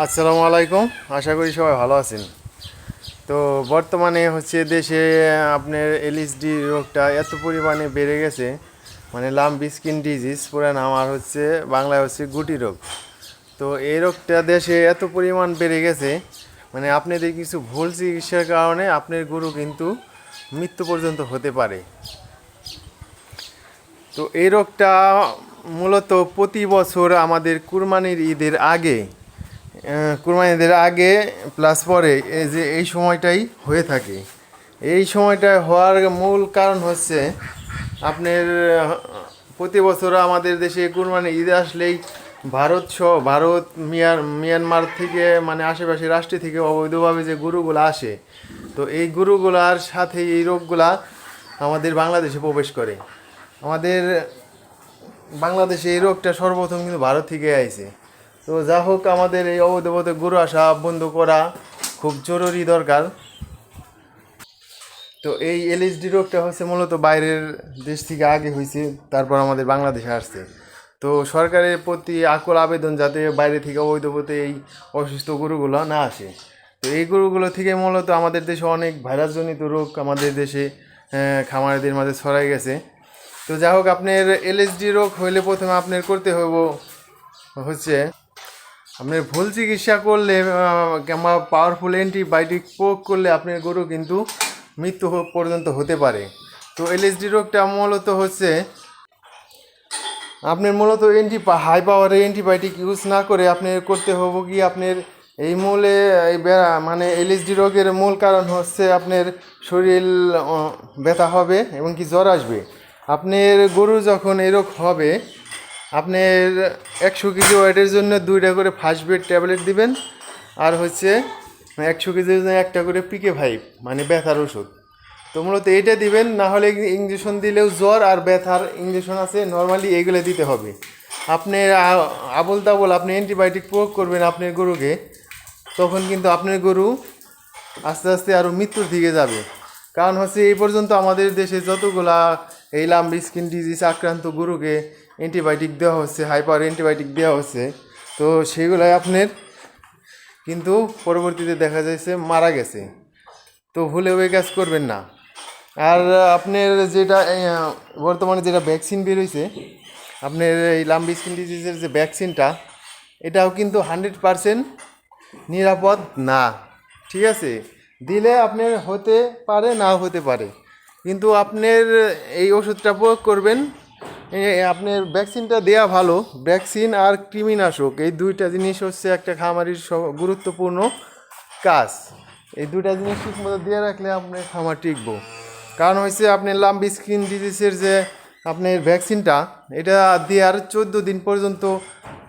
আসসালামু আলাইকুম। আশা করি সবাই ভালো আছেন। তো বর্তমানে হচ্ছে দেশে আপনার এলএসডি রোগটা এত পরিমাণে বেড়ে গেছে মানে লাম্বি স্কিন ডিজিজ পুরো নাম আর হচ্ছে বাংলায় হচ্ছে গুটি রোগ। তো এই রোগটা দেশে এত পরিমাণ বেড়ে গেছে মানে আপনাদের কিছু ভুল চিকিৎসার কারণে আপনার গরু কিন্তু মৃত্যু পর্যন্ত হতে পারে। তো এই রোগটা মূলত প্রতি বছর আমাদের কুরবানির ঈদের আগে ঈদের আগে প্লাস পরে এই যে এই সময়টাই হয়ে থাকে। এই সময়টা হওয়ার মূল কারণ হচ্ছে আপনার প্রতি বছর আমাদের দেশে কুরবানি ঈদ আসলেই ভারত সহ, ভারত, মিয়ান, মিয়ানমার থেকে মানে আশেপাশে রাষ্ট্র থেকে অবৈধভাবে যে গরুগুলো আসে, তো এই গরুগুলার সাথে এই রোগগুলা আমাদের বাংলাদেশে প্রবেশ করে। আমাদের বাংলাদেশে এই রোগটা সর্বপ্রথম কিন্তু ভারত থেকে আইছে। তো যা হোক, আমাদের এই অবৈধ গরু আসা বন্ধ করা খুব জরুরি দরকার। তো এই এলএসডি রোগটা হচ্ছে মূলত বাইরের দেশ থেকে আগে হয়েছে, তারপর আমাদের বাংলাদেশে আসছে। তো সরকারের প্রতি আকুল আবেদন যাতে বাইরে থেকে অবৈধ পথে এই অসুস্থ গরুগুলো না আসে। তো এই গরুগুলো থেকে মূলত আমাদের দেশে অনেক ভাইরাসজনিত রোগ আমাদের দেশে খামারিদের মাঝে ছড়াই গেছে। তো যাই হোক, আপনার এলএসডি রোগ হইলে প্রথমে আপনার করতে হইব হচ্ছে আপনার ভুল চিকিৎসা করলে কিংবা পাওয়ারফুল অ্যান্টিবায়োটিক প্রয়োগ করলে আপনার গরু কিন্তু মৃত্যু পর্যন্ত হতে পারে। তো এলএসডি রোগটা মূলত হচ্ছে আপনার মূলত অ্যান্টি হাই পাওয়ারের অ্যান্টিবায়োটিক ইউজ না করে আপনার করতে হবে কি আপনার এই মূলে, এই মানে এলএসডি রোগের মূল কারণ হচ্ছে আপনার শরীর ব্যথা হবে এবং কি জ্বর আসবে। আপনার গরু যখন এই হবে আপনার একশো কেজি ওয়েটের জন্য দুইটা করে ফার্স্ট বেড ট্যাবলেট দিবেন, আর হচ্ছে একশো কেজির জন্য একটা করে পিকে ফাইভ মানে ব্যথার ওষুধ। তো মূলত এইটা দিবেন, না হলে ইঞ্জেকশন দিলেও জ্বর আর ব্যথার ইঞ্জেকশন আছে নর্মালি এইগুলো দিতে হবে। আপনি আবল তাবল আপনি অ্যান্টিবায়োটিক প্রয়োগ করবেন আপনার গরুকে, তখন কিন্তু আপনার গরু আস্তে আস্তে আরও মৃত্যুর দিকে যাবে। কারণ হচ্ছে এই পর্যন্ত আমাদের দেশে যতগুলা এই লাম্বি স্কিন ডিজিজ আক্রান্ত গরুকে অ্যান্টিবায়োটিক দেওয়া হচ্ছে হাইপার অ্যান্টিবায়োটিক দেওয়া হচ্ছে। তো সেগুলাই আপনার কিন্তু পরবর্তীতে দেখা যাচ্ছে মারা গেছে। তো ভুলে ওই কাজ করবেন না। আর আপনার যেটা বর্তমানে যেটা ভ্যাকসিন বেরোইছে আপনার এই লাম্বি স্কিন ডিজিজের যে ভ্যাকসিনটা এটাও কিন্তু হান্ড্রেড পারসেন্ট নিরাপদ না। ঠিক আছে? দিলে আপনার হতে পারে, নাও হতে পারে। কিন্তু আপনার এই ওষুধটা প্রয়োগ করবেন আপনার ভ্যাকসিনটা দেয়া ভালো। ভ্যাকসিন আর কৃমিনাশক, এই দুইটা জিনিস হচ্ছে একটা খামারির গুরুত্বপূর্ণ কাজ। এই দুইটা জিনিস ঠিক মতো দিয়ে রাখলে আপনার খামার টিকব। কারণ হয়েছে আপনার লাম্বি স্কিন ডিজিজের যে আপনার ভ্যাকসিনটা এটা দেওয়ার চোদ্দ দিন পর্যন্ত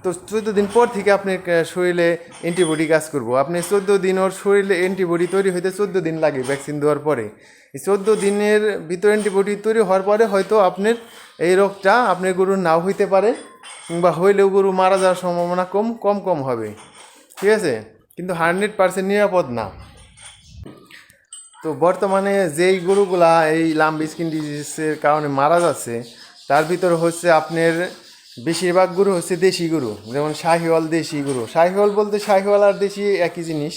তো চোদ্দ দিন পর থেকে আপনার ক- শরীরে অ্যান্টিবডি কাজ করব। আপনি চোদ্দ দিন ওর শরীরে অ্যান্টিবডি তৈরি হইতে চোদ্দ দিন লাগে ভ্যাকসিন দেওয়ার পরে। এই চোদ্দ দিনের ভিতর অ্যান্টিবডি তৈরি হওয়ার পরে হয়তো আপনার এই রোগটা আপনার গরুর নাও হইতে পারে, কিংবা হইলেও গরু মারা যাওয়ার সম্ভাবনা কম কম কম হবে। ঠিক আছে? কিন্তু হান্ড্রেড পার্সেন্ট নিরাপদ না। তো বর্তমানে যেই গরুগুলা এই লাম্বি স্কিন ডিজিজের কারণে মারা যাচ্ছে, তার ভিতর হচ্ছে আপনার বেশিরভাগ গরু হচ্ছে দেশি গরু, যেমন শাহিওয়াল দেশি গরু। শাহিওয়াল বলতে শাহিওয়াল আর দেশি একই জিনিস।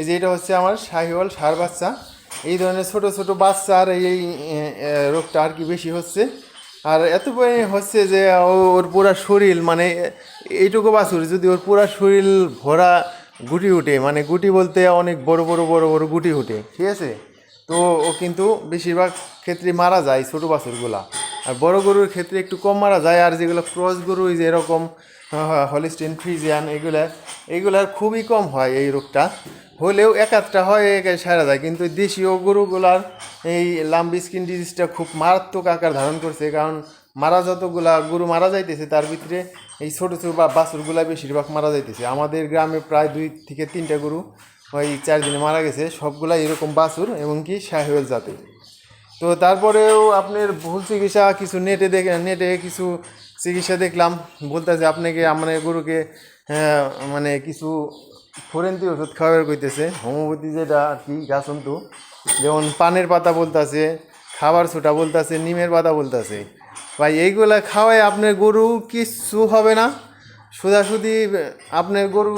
এই যে এটা হচ্ছে আমার শাহিওয়াল, সার বাচ্চা। এই ধরনের ছোট ছোট বাচ্চার এই রোগটা আর কি বেশি হচ্ছে। আর এত হচ্ছে যে ওর পুরা শরীর মানে এইটুকু বাছুর, যদি ওর পুরা শরীর ভরা গুটি উঠে মানে গুটি বলতে অনেক বড় বড় বড় বড় গুটি উঠে, ঠিক আছে? তো ও কিন্তু বেশিরভাগ ক্ষেত্রে মারা যায় ছোটো বাছুরগুলা। আর বড় গরুর ক্ষেত্রে একটু কম মারা যায়, আর যেগুলো ক্রস গরু যে এরকম হলিস্টিন ফ্রিজিয়ান এগুলা, এগুলার খুবই কম হয় এই রোগটা। হলেও একাধটা হয়, একে সারা যায়, কিন্তু দেশীয় গরুগুলার এই লাম্বি স্কিন ডিজিজটা খুব মারাত্মক আকার ধারণ করছে, কারণ মারা যতগুলা গরু মারা যাইতেছে, তার ভিতরে এই ছোটো ছোটো বা বাছুরগুলা বেশিরভাগ মারা যাইতেছে। আমাদের গ্রামে প্রায় দুই থেকে তিনটা গরু ওই চার দিনে মারা গেছে সবগুলা এরকম বাছুর এবং কি শাহিওয়াল জাতের। তো তারপরেও আপনার ভুল চিকিৎসা কিছু নেটে দেখে নেটে কিছু চিকিৎসা দেখলাম। বলতেছে আপনাকে আমার গরুকে মানে কিছু ফোরেন্তি ওষুধ খাওয়ার কইতেছে। হোমিওপ্যাথি যেটা আর কি গাছন্তু। যেমন পানের পাতা বলতেছে, খাবার ছোটা বলতেছে, নিমের পাতা বলতেছে। ভাই, এইগুলা খাওয়ায় আপনার গরু কিচ্ছু হবে না। সোজাসুজি আপনার গরু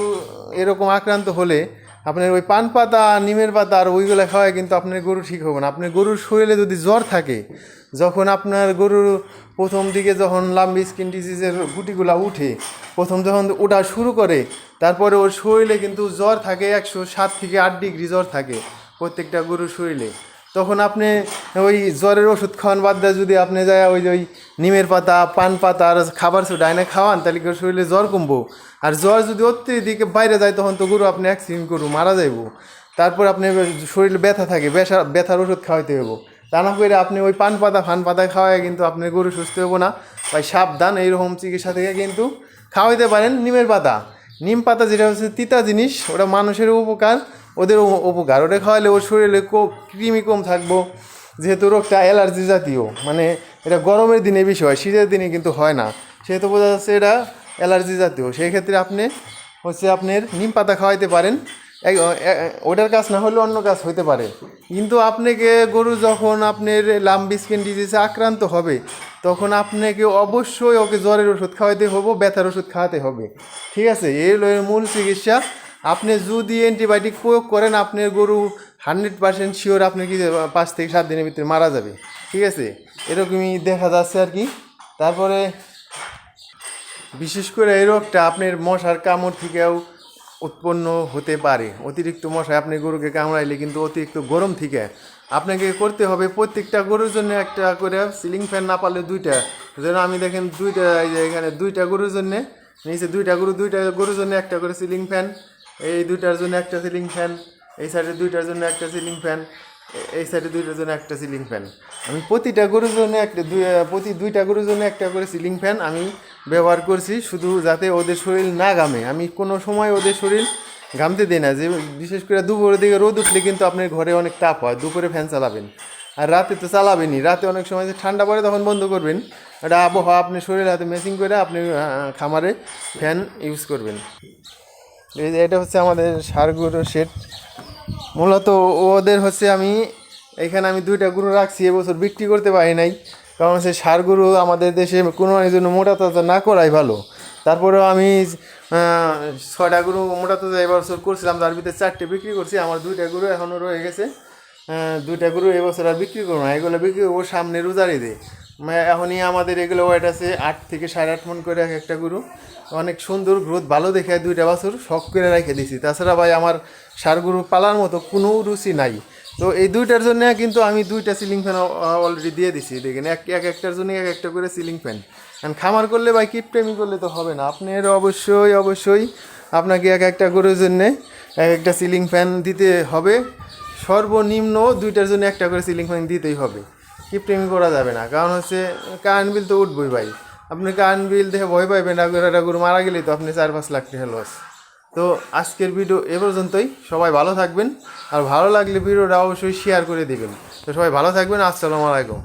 এরকম আক্রান্ত হলে আপনার ওই পান পাতা, নিমের পাতা আর ওইগুলো খাওয়ায় কিন্তু আপনার গরু ঠিক হবে না। আপনার গরুর শরীরে যদি জ্বর থাকে, যখন আপনার গরুর প্রথম দিকে যখন লাম্বি স্কিন ডিজিজের গুটিগুলা উঠে, প্রথম যখন ওটা শুরু করে, তারপরে ওর শরীরে কিন্তু জ্বর থাকে একশো সাত থেকে আট ডিগ্রি জ্বর থাকে প্রত্যেকটা গরুর শরীরে। তখন আপনি ওই জ্বরের ওষুধ খাওয়ান, বাদ দিয়ে যদি আপনি যায় ওই ওই নিমের পাতা, পান পাতা আর খাবার সোডা এনে খাওয়ান, তাহলে কি শরীরে জ্বর কমবো? আর জ্বর যদি অত্যধিক বাইরে যায়, তখন তো গরু আপনি অ্যাক্সিডেন্ট করব মারা যাইব। তারপর আপনি শরীরে ব্যথা থাকে, ব্যথা, ব্যথার ওষুধ খাওয়াইতে হব তা না করে আপনি ওই পান পাতা, ফান পাতা খাওয়ায় কিন্তু আপনি গরু সুস্থ হব না। ভাই, সাবধান, এইরকম চিকিৎসা থেকে কিন্তু খাওয়াইতে পারেন নিমের পাতা। নিম পাতা যেটা হচ্ছে তিতা জিনিস, ওটা মানুষের উপকার। ওদের উপকার ওটা খাওয়ালে ওর শরীরে কৃমি কম থাকব। যেহেতু রোগটা অ্যালার্জি জাতীয় মানে এটা গরমের দিনে বেশি হয় শীতের দিনে কিন্তু হয় না। সেহেতু বোঝা যাচ্ছে এটা অ্যালার্জি জাতীয়। সেই ক্ষেত্রে আপনি হচ্ছে আপনার নিম পাতা খাওয়াইতে পারেন। ওটার কাজ না হলে অন্য কাজ হইতে পারে। কিন্তু আপনাকে গরু যখন আপনার লাম্বি স্কিন ডিজিজে আক্রান্ত হবে, তখন আপনাকে অবশ্যই ওকে জ্বরের ওষুধ খাওয়াইতে হবে, ব্যথার ওষুধ খাওয়াতে হবে। ঠিক আছে? এর মূল চিকিৎসা। আপনি যদি অ্যান্টিবায়োটিক প্রয়োগ করেন, আপনার গরু হান্ড্রেড পার্সেন্ট শিওর আপনি কি পাঁচ থেকে সাত দিনের ভিতরে মারা যাবে। ঠিক আছে? এরকমই দেখা যাচ্ছে আর কি। তারপরে বিশেষ করে এই রোগটা আপনার মশার কামড় থেকেও উৎপন্ন হতে পারে। অতিরিক্ত মশায় আপনি গরুকে কামড়াইলে কিন্তু অতিরিক্ত গরম থেকে আপনাকে করতে হবে প্রত্যেকটা গরুর জন্য একটা করে সিলিং ফ্যান না পারলে দুইটা। যেন আমি দেখেন দুইটা এখানে দুইটা গরুর জন্যে, নিচে দুইটা গরু, দুইটা গরুর জন্য একটা করে সিলিং ফ্যান এই দুইটার জন্য একটা সিলিং ফ্যান এই সাইডে দুইটার জন্য একটা সিলিং ফ্যান এই সাইডে দুইটার জন্য একটা সিলিং ফ্যান আমি প্রতিটা গরুর জন্য একটা, দুই, প্রতি দুইটা গরুর জন্য একটা করে সিলিং ফ্যান আমি ব্যবহার করছি, শুধু যাতে ওদের শরীর না ঘামে। আমি কোনো সময় ওদের শরীর ঘামতে দিই না, যে বিশেষ করে দুপুরের দিকে রোদ উঠলে কিন্তু আপনার ঘরে অনেক তাপ হয়, দুপুরে ফ্যান চালাবেন। আর রাতে তো চালাবেনই, রাতে অনেক সময় যে ঠান্ডা পড়ে তখন বন্ধ করবেন। এটা আবহাওয়া আপনি শরীরের হাতে মেসিং করে আপনি খামারে ফ্যান ইউজ করবেন। এটা হচ্ছে আমাদের সার সারগুলো সেট। মূলত ওদের হচ্ছে আমি এখানে আমি দুইটা গরু রাখছি, এবছর বিক্রি করতে পারি নাই। কারণ হচ্ছে সার গরু আমাদের দেশে কোনো জন্য মোটা তাজা না করাই ভালো। তারপরেও আমি ছয়টা গরু মোটা তাজা এবছর করছিলাম, তার ভিতরে চারটে বিক্রি করছি, আমার দুইটা গরু এখনও রয়ে গেছে। দুইটা গরু এবছর আর বিক্রি করব না, এগুলো বিক্রি করব সামনে রোজারি দে এখনই আমাদের এগুলো ওয়েট আছে, আট থেকে সাড়ে আট মন করে এক একটা গরু। অনেক সুন্দর গ্রোথ, ভালো দেখে দুইটা বছর শখ করে রেখে দিছি। তাছাড়া ভাই আমার সার গরু পালার মতো কোনো রুচি নাই। তো এই দুইটার জন্য কিন্তু আমি দুইটা সিলিং ফ্যান অলরেডি দিয়ে দিছি, দেখেন, এক এক একটার জন্য এক একটা করে সিলিং ফ্যান কারণ খামার করলে ভাই কিপটেমি করলে তো হবে না। আপনার অবশ্যই অবশ্যই আপনাকে এক একটা গরুর জন্যে এক একটা সিলিং ফ্যান দিতে হবে। সর্বনিম্ন দুইটার জন্য একটা করে সিলিং ফ্যান দিতেই হবে। কিপটেমি করা যাবে না? কারণ হচ্ছে কারেন্ট বিল তো উঠবই ভাই। আপনি কারেন্ট বিল দেখে ভয় পাইবেন একটা গরু মারা গেলেই তো আপনি চার পাঁচ লাখ টাকা লস তো আজকের ভিডিও এ পর্যন্তই। সবাই ভালো থাকবেন। আর ভালো লাগলে ভিডিওটা অবশ্যই শেয়ার করে দেবেন। তো সবাই ভালো থাকবেন। আসসালামু আলাইকুম।